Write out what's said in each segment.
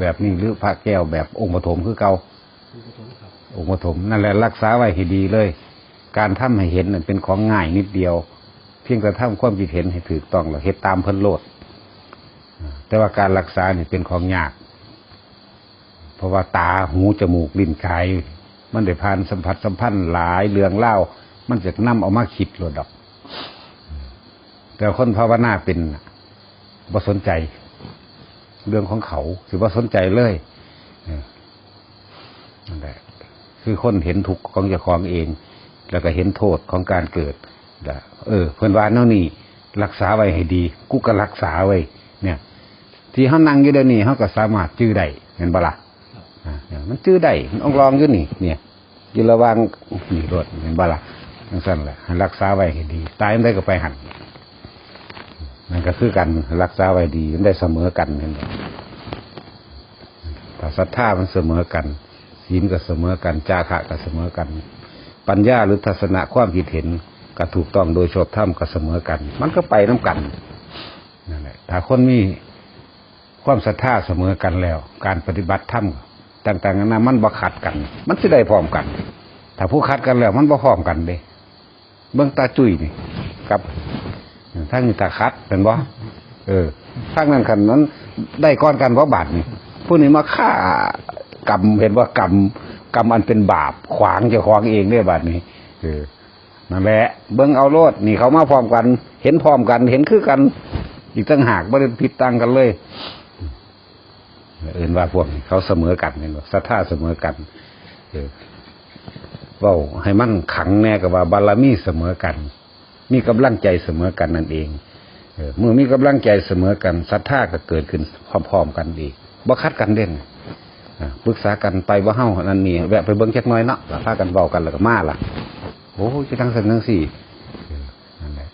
แบบนี้หรือพระแก้วแบบองค์ปฐมคือเก่าคุณปฐมครับองค์ปฐมนั่นแหละรักษาไว้ให้ดีเลย การทำให้เห็นนั่นเป็นของง่ายนิดเดียว เพียงแต่ทำความคิดเห็นให้ถูกต้องแล้วเฮ็ดตามเพิ่นโลดอ่าแต่ว่าการรักษานี่เป็นของยาก เพราะว่าตาหูจมูกลิ้นกายมันได้ผ่านสัมผัสสัมพันธ์หลายเรื่องเล่า มันจะนำเอามาคิดโลดดอก แต่คนภาวนาเป็นน่ะบ่สนใจ เรื่องของเขาถือว่าสนใจเลยเนั่นแหละคือคนเห็นทุกข์ของเจ้าของเอง แล้วก็เห็นโทษของการเกิดเออ เพื่อนว่าเน่านี่รักษาไว้ให้ดี กูก็รักษาไว้เนี่ย ที่เขานั่งอยู่เดี๋ยวนี้เขาก็สามารถจื้อได้เห็นปะล่ะอ่ามันจื้อได้มันองลองอยู่นี่ เนี่ยอยู่ระว่างนี่รถเห็นปะล่ะทั้งสั้นแหละรักษาไว้ให้ดี ตายมันได้ก็ไปหัน นั่นก็คือกันรักษาไว้ดีมันได้เสมอกันเห็นไหมศรัทธามันเสมอกันศีลก็เสมอกันจาคะก็เสมอกัน ปัญญาหรือทัศนะความคิดเห็นก็ถูกต้องโดยชอบธรรมก็เสมอกัน มันก็ไปน้ากันนั่นแหละถ้าคนมีความศรัทธาเสมอกันแล้ว การปฏิบัติธรรมต่างๆนานามันบ่ขัดกัน มันสิได้พร้อมกัน ถ้าผู้ขัดกันแล้ว มันบ่พร้อมกันเด้เบื้องตาจุ้ยนี่กับ ทั้งนี้ตาคัดเป็นบ่เออทั้งนั้นคันนั้น ได้ก้อนกันเพราะบาทนี่ผู้นี้มาฆ่ากรรมเห็นว่ากรรมกรรมอันเป็นบาปขวางจ้าของเองเนี่ยบาทนี้เออนั่นแหละเบิ้งเอาโลดนี่เขามาพร้อมกัน เห็นพร้อมกัน เห็นคือกัน อีกตั้งหากไม่ได้ผิดตังกันเลยเอื่นว่าพวกเขาเสมอกันเห็นว่าศรัทธาเสมอกัน เออว่าให้มันขังแน่กับว่าบารมีเสมอกัน มีกำลังใจเสมอกันนั่นเองเมื่อมีกำลังใจเสมอกันศรัทธาก็เกิดขึ้นพร้อมๆกันอีกบ่คัดกันเด่นปรึกษากันไปว่าเฮานั่นนี่แวะไปเบิ่งจักหน้อยเนาะแล้วพากันเว้ากันแล้วก็มาล่ะโอ้จะทั้งสันทั้งสี่เออนั่นแหละ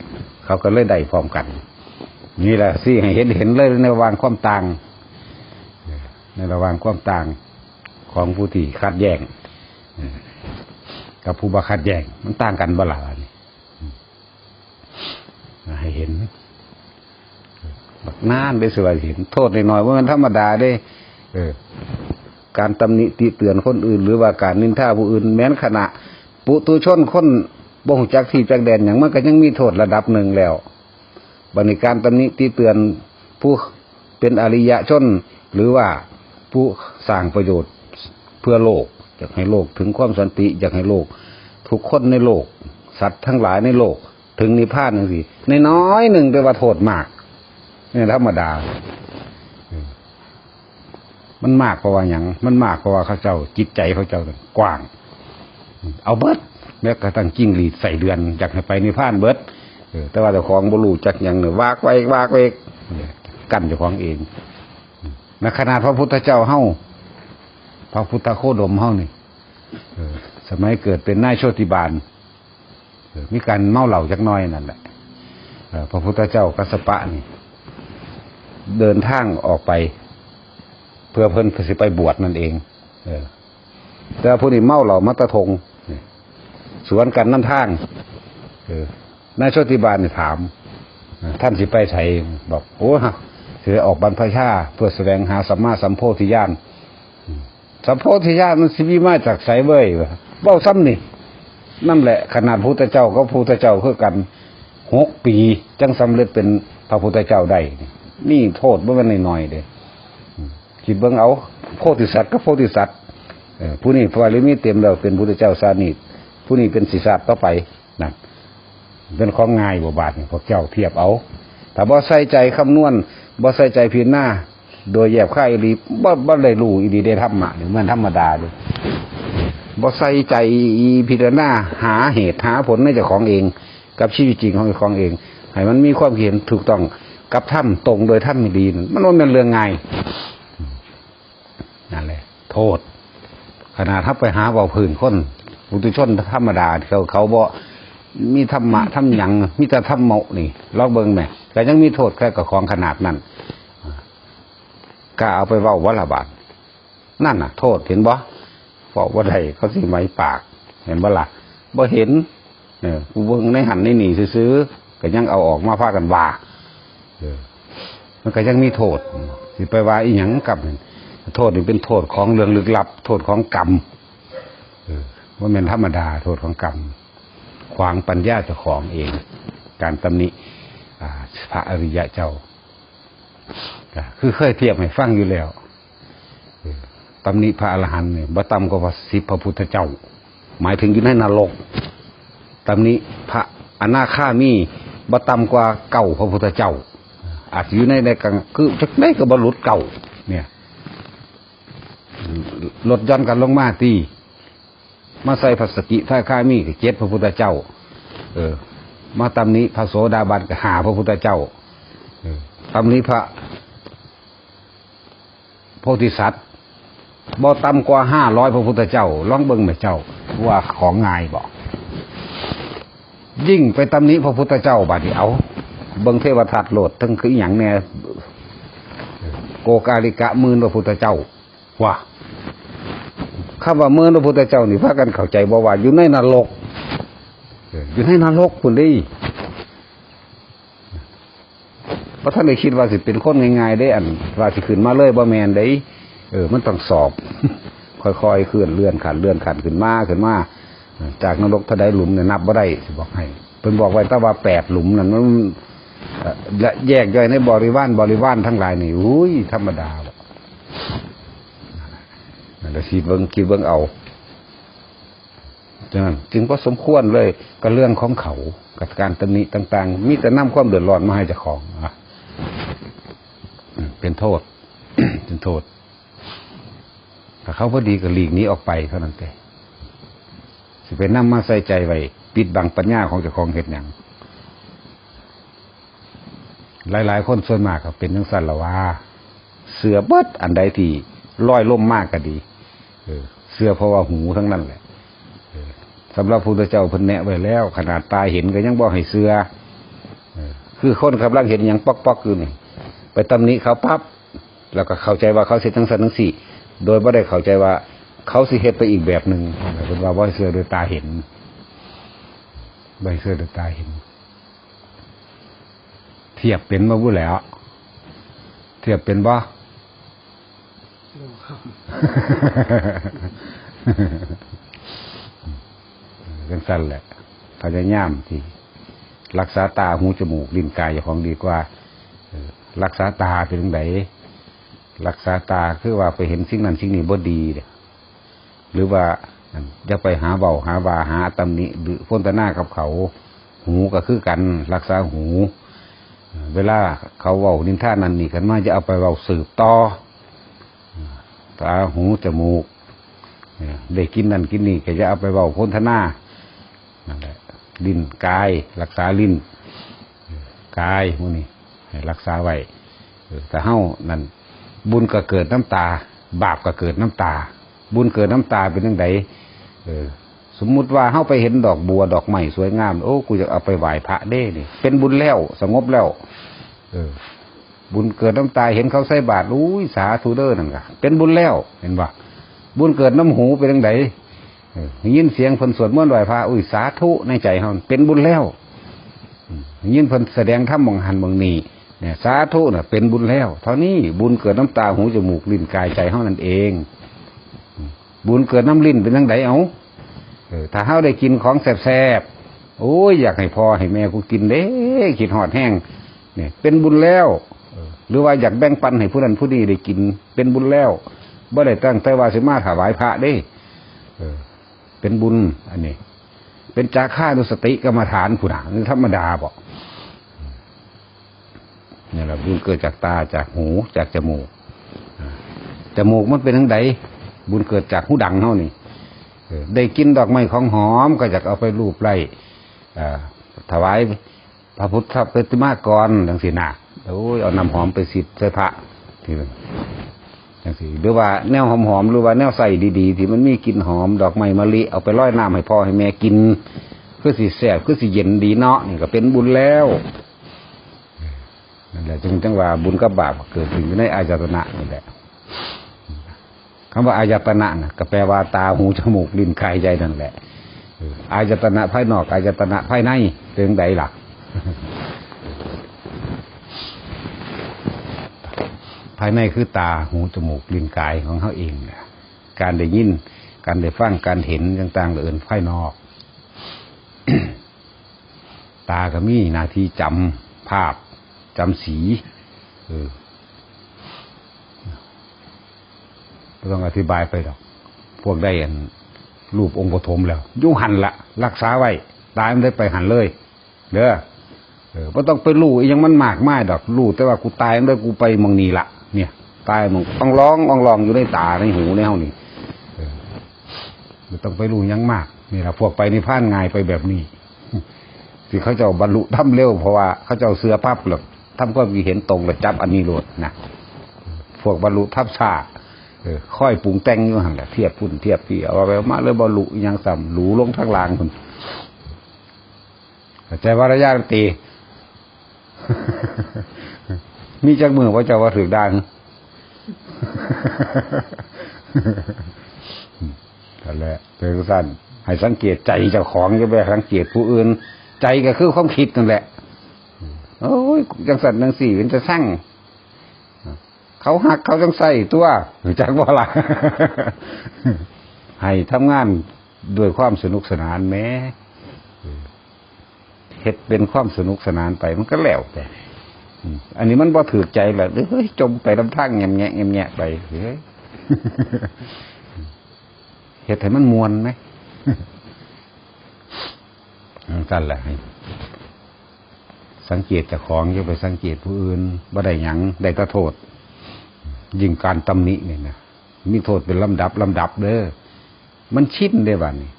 เขาก็เลยได้พร้อมกัน นี่แหละสิให้เห็นเห็นเลยในระหว่างความต่าง ในระหว่างความต่างของผู้ที่ขัดแย้งกับผู้บ่ขัดแย้งมันต่างกันบ่ล่ะนี่ ให้เห็นบักนานได้สวยเห็น โทษน้อยๆว่ามันธรรมดาได้ เออ การตำหนิติเตือนคนอื่น หรือว่าการนินทาผู้อื่น แม้นขณะ ปุตุชนคนบ่งจักที่จักแดนอย่างมันก็ยังมีโทษระดับหนึ่งแล้วบันิการตำหนิติเตือนผู้เป็นอริยชน หรือว่าผู้สร้างประโยชน์เพื่อโลกอยากให้โลกถึงความสันติอยากให้โลก ทุกคนในโลก สัตว์ทั้งหลายในโลก ถึงนิพพานหนึ่งสิในน้อยหนึ่งแต่ว่าโทษมากนี่ธรรมดา มันมากเพราะว่าอย่างมันมากเพราะว่าเขาเจ้าจิตใจเขาเจ้ากว้าง เอาเบิดแม้กระทั่งจิ้งหรีดใส่เดือนอยากให้ไปนิพพานเบิดแต่ว่าเจ้าของบรูจักอย่างเนี่ยวากไว้วากไว้กันเจ้าของเองในขนาดพระพุทธเจ้าเฮ้าพระพุทธโคดมเฮ้านี่สมัยเกิดเป็นนายโชติบาล มีการเมาเหล่าจักน้อยนั่นแหละพระพุทธเจ้ากัสสปะนี่ เดินทางออกไป เพื่อเพิ่นสิไปบวชนั่นเอง เออ แต่ผู้นี้เมาเหล่ามัตตทงสวนกันน้ำทางเออนายโชติบาลถาม ท่านสิไปไสบอกโอ้ฮะสิได้ออกบรรพชา เพื่อแสวงหาสัมมาสัมโพธิญาณสัมโพธิญาณมันสิมีมาจากไสเว้ยเบ้าซ้ำนี่ นั่นแหละขนาดพุทธเจ้าก็พระพุทธเจ้าคือกันหกปีจังสำเร็จเป็นพระพุทธเจ้าได้นี่โทษบ่แม่นน้อยๆเด้คิดเบิ่งเอาโพธิสัตว์ก็โพธิสัตว์ผู้นี้พอลิมีเต็มแล้วเป็นพุทธเจ้าสานิทผู้นี้เป็นศีรษะต่อไปนั่นเป็นของง่ายบ่บาดนี่พวกเจ้าเทียบเอาถ้าบ่ใส่ใจคำนวณบ่ใส่ใจพิจารณาโดยแยบค่ายอีหลีบ่บ่ได้รู้อีหลีได้ธรรมะนี่มันธรรมดาเด้ บ่ใส่ใจพิจารณาหาเหตุหาผลในเจ้าของเอง กับชีวิตจริงของเจ้าของเองให้มันมีความเห็นถูกต้องกับถ้ำตรงโดยถ้ำไม่ดี มันว่าเป็นเรื่องไงนั่นแหละ โทษ ขนาดทับไปหาเบาพื้นคนบุตุชนธรรมดาเขาเขาบ่มีธรรมะทำหยังมีแต่ธรรมเมานี่ลอกเบิงแหม่แต่ยังมีโทษแค่กับของขนาดนั้นกล้าเอาไปเว้าวัลบาทนั่นน่ะ โทษเห็นบ่ เว้าว่าใดเขาสิไหมปาก เห็นบ่ล่ะบ่เห็นเออกูเบิ่งในหันในหนีซื้อๆก็ยังเอาออกมาพากันว่าเออมันก็ยังมีโทษสิไปว่าอีหยังกับโทษนี่เป็นโทษของเรื่องลึกลับ โทษของกรรมว่าเป็นธรรมดาโทษของกรรมขวางปัญญาเจ้าของเอง การตำหนิพระอริยะเจ้า คือเคยเทียบให้ฟังอยู่แล้ว ตำหนิพระอรหันต์เนี่ยบ่ต่ำกว่าสิบพระพุทธเจ้า หมายถึงอยู่ในนรกตำหนิพระอนาคามีบ่ต่ำกว่าเก่าพระพุทธเจ้า อาจอยู่ในในกลางคือจักได้กับบรรลุเก่า เนี่ยลดย่อนกันลงมาตีมาใส่ภาสกิท่าข้ามีกับเจ็ดพระพุทธเจ้า เออ มาตำนี้พระโสดาบันกับหาพระพุทธเจ้าตำนี้พระโพธิสัตว์ บ่ต่ำกว่าห้าร้อยพระพุทธเจ้าลองเบิ่งไหมเจ้า ว่าของง่ายบอกยิ่งไปตำนี้พระพุทธเจ้าบาดนี้เอาเบิ่งเทวทัตโหลดทั้งคืออหย่างแน่โกกาลิกะมืนพระพุทธเจ้าว่าคำว่ามืนพระพุทธเจ้านี่พากันเข้าใจบ่ว่าอยู่ในนรกอออยู่ในนรกคุณดิเพราะท่านได้คิดว่าสิเป็นคนง่ายๆได้อันว่าสิขึ้นมาเลยบ่แมนได้ เออ มันต้องสอบ ค่อยๆเคลื่อนเลื่อนขันเลื่อนขันขึ้นมาขึ้นมาจากนรกถ้าได้หลุมเนี่ยนับบ่ได้สิบอกให้เพิ่นบอกไว้แต่ว่าแปดหลุมนั่นมันและแยกย่อยในบริวารบริวารทั้งหลายนี่อุ้ยธรรมดาบ่นั่นแหละสิเบิ่งคิดเบิ่งเอาฉะนั้นจึงว่าสมควรเลยกับเรื่องของเขากับการตำหนิต่าง ๆ มีแต่นำความเดือดร้อนมาให้เจ้าของอเป็นโทษเป็นโทษ ถ้าเขาพอดีก็หลีกนี้ออกไปเท่านั้นแต่สิเป็นนำมาใส่ใจไว้ปิดบังปัญญาของเจ้าของเห็ดหยังหลาย ๆ คนส่วนมากก็เป็นทั้งสันละว่าเสือเบิดอันใดที่ลอยล่มมากก็ดีเออเสือเพราะว่าหูทั้งนั้นแหละสำหรับพระพุทธเจ้าพิ่นแนะไว้แล้ว ขนาดตาเห็นก็ยังบอกให้เสือคือคนกำลังเห็นอย่างปอกๆอยู่นี่ไปตำหนิเขาปั๊บแล้วก็เข้าใจว่าเขาเสียทั้งสันทั้งสี่ โดยไม่ได้เข้าใจว่า เขาสิเฮ็ดไปอีกแบบหนึ่งเป็นว่าบ่ให้เสื้อโดยตาเห็นให้เสื้อโดยตาเห็น เทียบเป็นมาบุแล้ว เทียบเป็นบ่ครับเรื่องสั้นแหละพยายามที่รักษาตาหูจมูกลิ้นกายอย่างของดีกว่า รักษาตาเป็นยังไง รักษาตาคือว่าไปเห็นสิ่งนั้นสิ่งนี้บ่ดีเด้อหรือว่าจะไปหาเบาหาว่าหาตำหนิหรือพ้นตาหน้ากับเขา หูก็คือกัน รักษาหู เวลาเขาเว้านินท่านันนี่กันมาจะเอาไปเว้าสืบต่อตาหูจมูกเนี่ยได้กินนั่นกินนี่ก็จะเอาไปเว้าพ้นทนานั่นแหละลิ้นกาย รักษาลิ้นกายพวกนี้ให้รักษาไว้แต่เฮ้านั่น บุญก็เกิดน้ำตา บาปก็เกิดน้ำตา บุญเกิดน้ำตาเป็นยังไงเออสมมุติว่าเฮ้าไปเห็นดอกบัวดอกไม้สวยงาม โอ้กูจะเอาไปไหว้พระเด้นี่เป็นบุญแล้วสงบแล้ว เออ บุญเกิดน้ำตาเห็นเขาใส่บาตรอุ้ยสาธุเด้อนั่นก็เป็นบุญแล้วเห็นปะบุญเกิดน้ำหูเป็นยังไงยินเสียงเพิ่นสวดมนต์ไหว้พระอุ้ยสาธุในใจเฮาเป็นบุญแล้วยินเพิ่นแสดงธรรมมองหันมองนี เนี่ยสาธุน่ะ เป็นบุญแล้ว เท่านี้บุญเกิดน้ำตาหูจมูกลิ้นกายใจเฮานั่นเอง บุญเกิดน้ำลิ้นเป็นยังไงเอาถ้าเฮาได้กินของแซ่บๆโอ้ยอยากให้พ่อให้แม่กูกินเด้กินหอดแห้งเนี่ยเป็นบุญแล้วหรือว่าอยากแบ่งปันให้ผู้นั้นผู้นี้ได้กิน เป็นบุญแล้วบ่ได้ตั้งแต่ว่าสิมาถวายพระเด้เออเป็นบุญ อันนี้ เป็นจาค่านุสติกรรมฐานผู้หนานี่ธรรมดาบอก นี่ยแหละบุญเกิดจากตาจากหูจากจมูกอ่าจมูกมันเป็นทั้งใดบุญเกิดจากหูดังเท่านี่ได้กินดอกไม้ของหอมก็อยากเอาไปรูปไล่ถวายพระพุทธปฏิมากรดังสีนาโอ้ยเอาน้ำหอมไปสิทธิ์ใส่พระที่นั่นจังซี่หรือว่าแนวหอมๆหรือว่าแนวใส่ดีๆ ที่มันมีกลิ่นหอมดอกไม้มะลิเอาไปร้อยน้ำให้พ่อให้แม่กินคือสิแสบคือสิเย็นดีเนาะนี่ก็เป็นบุญแล้ว นั่นแหละจึงจังว่าบุญกับบาปเกิดขึ้นอยู่ในอายตนะนี่แหละคำว่าอายตนะนะก็แปลว่าตาหูจมูกลิ้นกายใจนั่นแหละอายตนะภายนอกอายตนะภายในเป็นใดหลักภายในคือตาหูจมูกลิ้นกายของเขาเองนี่ยการได้ยิน การได้ฟังการเห็นต่างๆเหล่าอื่นภายนอก ตาก็มีหน้าที่จำภาพ จำสีเออไม่ต้องอธิบายไปหรอก พวกได้อันรูปองค์ปฐมแล้ว ยุ่งหันละรักษาไว้ ตายมันได้ไปหันเลย เด้อเออไม่ต้องไปรู้ยังมันมากมายดอกรู้แต่ว่ากูตายมันได้กูไปมองนีละเนี่ย ตายมึงต้องร้องต้องร้องอยู่ในตาในหูในห้องนี่ไม่ต้องไปรู้ยังมากนี่ละพวกไปในพานง่ายไปแบบนี้ที่เขาเจ้าบรรลุทำเร็วเพราะว่าเขาเจ้าเสือปั๊บหรอก ทำก็มีเห็นตรงแล้วจับอันนี้โลดนะพวกบรรลุทับชาค่อยปรุงแต่งอยู่หันแหละเทียบพุ่นเทียบพี่เอาไปมาเลยบรรลุยังสัมหลูลงทางลางคุณเข้าใจว่าระยะตีมีจักมือว่าเจะว่าถือดังนั่นแหละเป็นสั้นให้สังเกตใจเจ้าของจะไปสังเกตผู้อื่น ใจก็คือความคิดนั่นแหละ โอ้ยจังสันจังสี่เป็นจะสร้างเขาหักเขาจังใส่ตัวจักว่าละให้ทำงานด้วยความสนุกสนานแม้เฮ็ดเป็นความสนุกสนานไปมันก็แล้วแต่อันนี้มันบ่ถือใจแหละเฮ้ยจมไปลำทางแงมแงะแงมแงไปเฮ้ยเฮ็ดให้มันมวนไหมสั่นแหละ สังเกตจากของอย่าไปสังเกตผู้อื่นบ่ได้หยังได้แตะโทษ ยิ่งการตำหนิเนี่ยนะมีโทษเป็นลำดับลำดับเด้อมันชินได้บ้านนี้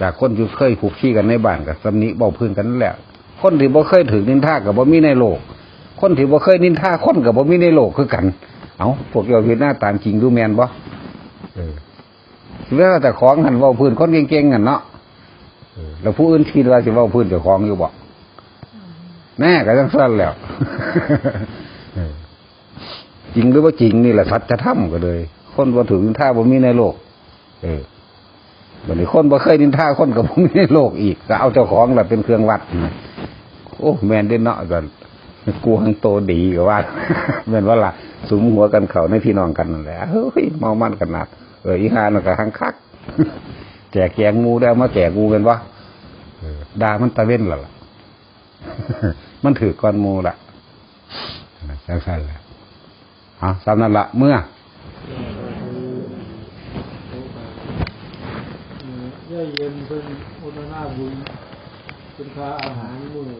จากคนที่เคยผูกขี้กันในบ้านกับตำหนิเบาพื้นกันนั่นแหละ คนที่บ่เคยถึงนินทากับบ่มีในโลก คนที่บ่เคยนินทาคนกับบ่มีในโลกคือกัน เอาพวกเราเห็นหน้าตามจริงดูแมนบ่เออเรื่องแต่ของหันเว้าพื้นคนเก่งๆกันเนาะเออแล้วผู้อื่นคิดว่าสิเว้าพื้นเจ้าของอยู่บ่ แน่ก็จังซั่นแล้วจริงหรือว่าจริงนี่แหละสัจธรรมก็เลย คนบ่ถึงนินทาบ่มีในโลก เออบัดนี้คนบ่เคยนินทาคนกับบ่มีในโลกอีกก็เอาเจ้าของแหละเป็นเครื่องวัดโอ้แมนเด้เนาะก็กูหังโตดีก็ว่าแม่นว่าล่ะสุมหัวกันเขาในพี่น้องกันนั่นแหละเฮ้ยเมามันกันนักเอออีหานั่นก็หังคักแจกแกงงูได้มาแจกงูกันวะด่ามันตะเว้นและล่ะ มันถือก้อนหมูละจังสั้นแหละเอาสำนั่นละเมื่อย่าเย็นเป็นอุณนาบุญเป็นค่าอาหารมือ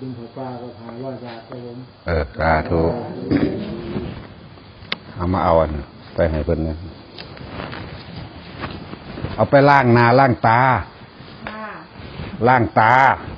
ดึงผักปลาก็หายว่าจะครับผมเออสาธุเอามาเอาอันไปให้เพิ่นเนี่ยเอาไปล้างหนาล้างตาค่ะล้างตาค่ะเวลา